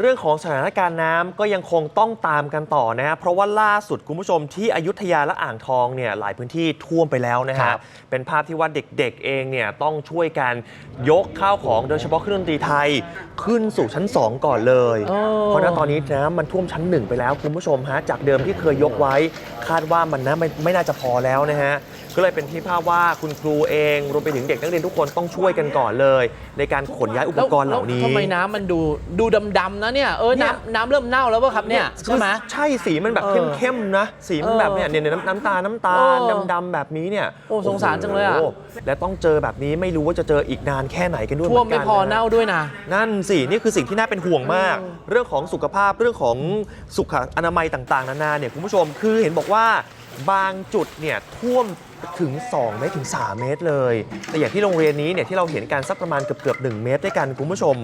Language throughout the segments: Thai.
เรื่องของสถานการณ์น้ำก็ยังคงต้องตามกันต่อนะฮะเพราะว่าล่าสุดคุณผู้ชมที่อยุธยาและอ่างทองเนี่ยหลายพื้นที่ท่วมไปแล้วนะคฮะรับเป็นภาพที่ว่าเด็กๆเองเนี่ยต้องช่วยกันยกข้าวของโดยเฉพาะเครื่องดนตรีไทยขึ้นสู่ชั้น 2 ก่อนเลยโอ้เพราะณตอนนี้น้ำมันท่วมชั้น 1 ไปแล้วคุณผู้ชมฮะจากเดิมที่เคยยกไว้ คาดว่ามันนะไม่ไม่น่าจะพอแล้วนะฮะก็เลยเป็นที่ภาพว่าคุณครูเองรวมไปถึงเด็กนักเรียนทุกคนต้องช่วยกันก่อนเลย ในการขนย้ายอุปกรณ์เหล่านี้แวทำไมน้ำมันดูดูดำๆนะเนี่ยเออเนี่ย น้ำน้ำเริ่มเน่าแล้วป่ะครับเนี่ยใช่ไหม ใช่สีมันแบบเออเข้มๆนะ สีมันแบบเนี่ยเนี่ยน้ำน้ำตาลน้ำตาลเออดำๆแบบนี้เนี่ยโอ้สงสารจังเลยอะ โโหและต้องเจอแบบนี้ไม่รู้ว่าจะเจออีกนานแค่ไหนกันด้วยท่วมเหไม่นกันพอเน่าด้วยนะ นั่นสิ นี่คือสิ่งที่น่าเป็นห่วงมาก เรื่องของสุขภาพเรื่องของสุขอนามัยต่างๆ นานาเนี่ยคุณผู้ชมคือเห็นบอกว่าบางจุดเนี่ยท่วมถึง 2 เมตรถึง 3 เมตรเลย แต่อย่างที่โรงเรียนนี้เนี่ยที่เราเห็นกันสักประมาณเกือบๆ1เมตรด้วยกันคุณผู้ชม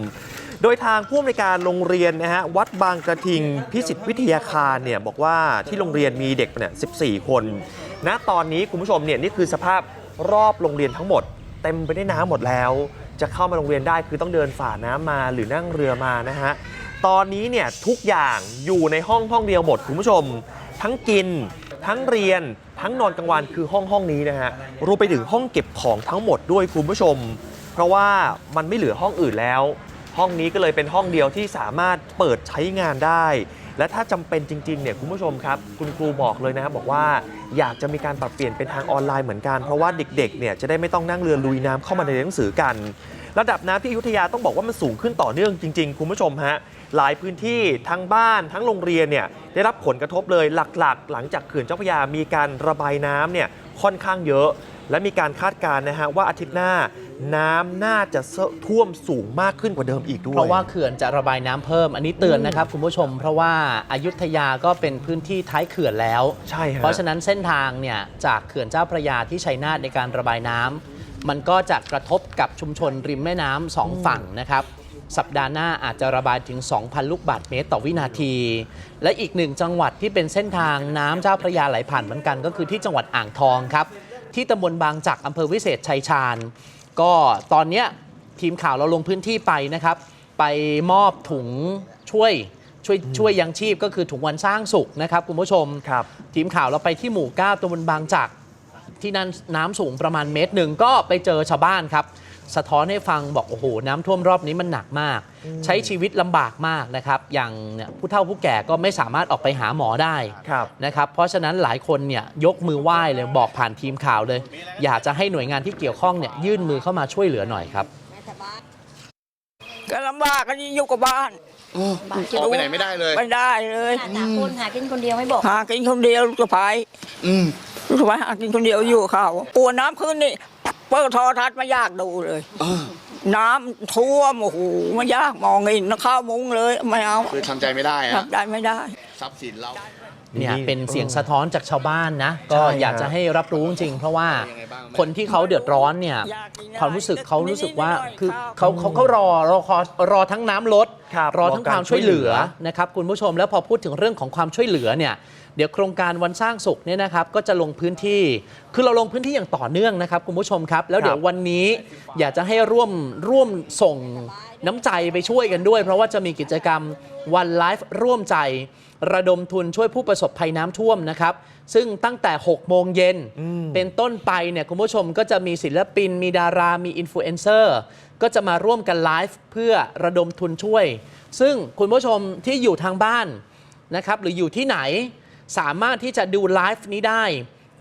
โดยทางผู้อำนวยการโรงเรียนนะฮะวัดบางกระทิงพิสิทธิวิทยาคารเนี่ยบอกว่าที่โรงเรียนมีเด็กเนี่ย14 คนณตอนนี้คุณผู้ชมเนี่ยนี่คือสภาพรอบโรงเรียนทั้งหมด เต็มไปด้วยน้ำหมดแล้ว จะเข้ามาโรงเรียนได้คือต้องเดินฝ่าน้ำมาหรือนั่งเรือมานะฮะตอนนี้เนี่ยทุกอย่างอยู่ในห้องห้องเดียวหมดคุณผู้ชม ทั้งกิน ทั้งเรียน ทั้งนอนกลางวันคือห้องห้องนี้นะฮะรวมไปถึงห้องเก็บของทั้งหมดด้วยคุณผู้ชม เพราะว่ามันไม่เหลือห้องอื่นแล้ว ห้องนี้ก็เลยเป็นห้องเดียวที่สามารถเปิดใช้งานได้ และถ้าจำเป็นจริงๆเนี่ยคุณผู้ชมครับ คุณครูบอกเลยนะครับบอกว่าอยากจะมีการปรับเปลี่ยนเป็นทางออนไลน์เหมือนกัน เพราะว่าเด็กๆเนี่ยจะได้ไม่ต้องนั่งเรือลุยน้ำเข้ามาในหนังสือกัน ระดับน้ำที่อยุธยาต้องบอกว่ามันสูงขึ้นต่อเนื่องจริง ๆ คุณผู้ชมฮะหลายพื้นที่ทั้งบ้านทั้งโรงเรียนเนี่ยได้รับผลกระทบเลยหลักๆ หลังจากเขื่อนเจ้าพระยามีการระบายน้ำเนี่ยค่อนข้างเยอะ และมีการคาดการณ์นะฮะว่าอาทิตย์หน้า น้ำน่าจะท่วมสูงมากขึ้นกว่าเดิมอีกด้วย เพราะว่าเขื่อนจะระบายน้ำเพิ่ม อันนี้เตือนนะครับคุณผู้ชม เพราะว่าอายุทยาก็เป็นพื้นที่ท้ายเขื่อนแล้ว ใช่ฮะ เพราะฉะนั้นเส้นทางเนี่ยจากเขื่อนเจ้าพระยาที่ชัยนาทในการระบายน้ำมันก็จะกระทบกับชุมชนริมแม่น้ำสองฝั่งนะครับ สัปดาห์หน้าอาจจะระบายถึง 2,000 ลูกบาศก์เมตรต่อวินาที และอีกหนึ่งจังหวัดที่เป็นเส้นทางน้ำเจ้าพระยาไหลผ่านเหมือนกัน ก็คือที่จังหวัดอ่างทองครับ ที่ตำบลบางจักรอำเภอวิเศษชัยชาญ ก็ตอนเนี้ยทีมข่าวเราลงพื้นที่ไปนะครับ ไปมอบถุงช่วยช่วยช่วยยังชีพก็คือถุงวันสร้างสุขนะครับคุณผู้ชมครับ ทีมข่าวเราไปที่หมู่9ตำบลบางจักรที่นั่นน้ำสูงประมาณเมตรหนึ่งก็ไปเจอชาวบ้านครับ สะท้อนให้ฟังบอกโอ้โหน้ำท่วมรอบนี้มันหนักมาก ใช้ชีวิตลำบากมากนะครับ อย่างเนี่ยผู้เฒ่าผู้แก่ก็ไม่สามารถออกไปหาหมอได้ครับนะครับ เพราะฉะนั้นหลายคนเนี่ยยกมือไหว้เลยบอกผ่านทีมข่าวเลย อยากจะให้หน่วยงานที่เกี่ยวข้องเนี่ยยื่นมือเข้ามาช่วยเหลือหน่อยครับก็ลำบากกันอยู่กับบ้านออกไปไหนไม่ได้เลย ไม่ได้เลยหาสามคนหากินคนเดียวไม่บอก หากินคนเดียวลูกสะพ้ายอืมลูกสะพ้ายหากินคนเดียวอยู่กับเขากลัวน้ำขึ้นนี่ เปิดโทรทัศน์ไม่อยากดูเลย เออน้ำท่วมโอ้โหไม่ยากมองเห็นนะเข้ามุ้งเลยไม่เอาคือทำใจไม่ได้อะทำได้ไม่ได้ ทรัพย์สินเรา เนี่ยนี่เป็นเสียงสะท้อนจากชาวบ้านนะ ก็ใช่อยากฮะจะให้รับรู้จริงๆเพราะว่ายังไงบ้างแม่คนที่เขาเดือดร้อนเนี่ยอยากกินอะไรความรู้สึกเขารู้สึกว่านิดๆหน่อยๆคือข้าวเขาเขาเขารอรอคอรอทั้งน้ำลดครับรอทั้งความช่วยเหลือรอการช่วยเหลือ นะครับคุณผู้ชมแล้วพอพูดถึงเรื่องของความช่วยเหลือเนี่ย เดี๋ยวโครงการวันสร้างสุขเนี่ยนะครับก็จะลงพื้นที่ คือเราลงพื้นที่อย่างต่อเนื่องนะครับคุณผู้ชมครับ แล้วเดี๋ยววันนี้อยากจะให้ร่วมร่วมส่งน้ำใจไปช่วยกันด้วย เพราะว่าจะมีกิจกรรมวันไลฟ์ร่วมใจ ระดมทุนช่วยผู้ประสบภัยน้ำท่วมนะครับ ซึ่งตั้งแต่ 6 โมงเย็น เป็นต้นไปเนี่ยคุณผู้ชมก็จะมีศิลปิน มีดารา มีอินฟลูเอนเซอร์ก็จะมาร่วมกันไลฟ์เพื่อระดมทุนช่วย ซึ่งคุณผู้ชมที่อยู่ทางบ้านนะครับหรืออยู่ที่ไหน สามารถที่จะดูไลฟ์นี้ได้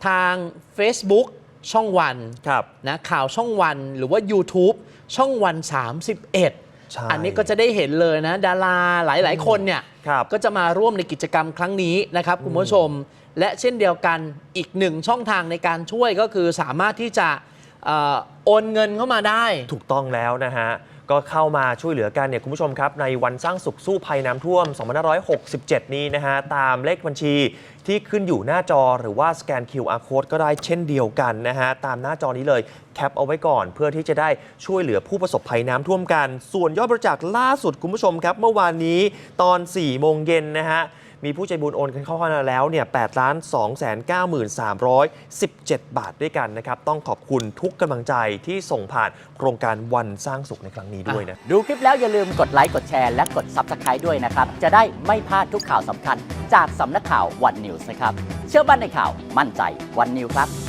ทาง Facebook ช่องวันครับนะข่าวช่องวันหรือว่า YouTube ช่องวัน 31ใช่อันนี้ก็จะได้เห็นเลยนะ ดาราหลาย ๆ คนเนี่ยครับก็จะมาร่วมในกิจกรรมครั้งนี้นะครับคุณผู้ชม และเช่นเดียวกันอีกหนึ่งช่องทางในการช่วยก็คือสามารถที่จะเอ่อโอนเงินเข้ามาได้ ถูกต้องแล้วนะฮะ ก็เข้ามาช่วยเหลือกันเนี่ยคุณผู้ชมครับ ในวันสร้างสุขสู้ภัยน้ำท่วม 2567 นี้นะฮะ ตามเลขบัญชีที่ขึ้นอยู่หน้าจอหรือว่าสแกน QR code ก็ได้เช่นเดียวกันนะฮะ ตามหน้าจอนี้เลยแคปเอาไว้ก่อนเพื่อที่จะได้ช่วยเหลือผู้ประสบภัยน้ำท่วมกัน ส่วนยอดบริจาคล่าสุดคุณผู้ชมครับ เมื่อวานนี้ตอน 4 โมงเย็นนะฮะ มีผู้ใจบุญโอนกันเข้ามาแล้วเนี่ย8ล้าน2 9 3 17 บาทด้วยกันนะครับ ต้องขอบคุณทุกกำลังใจที่ส่งผ่านโครงการวันสร้างสุขในครั้งนี้ด้วยนะ ดูคลิปแล้วอย่าลืมกดไลค์กดแชร์และกด Subscribe ด้วยนะครับ จะได้ไม่พลาดทุกข่าวสำคัญ จากสำนักข่าววันนิวส์นะครับ เชื่อมั่นในข่าวมั่นใจวันนิวครับ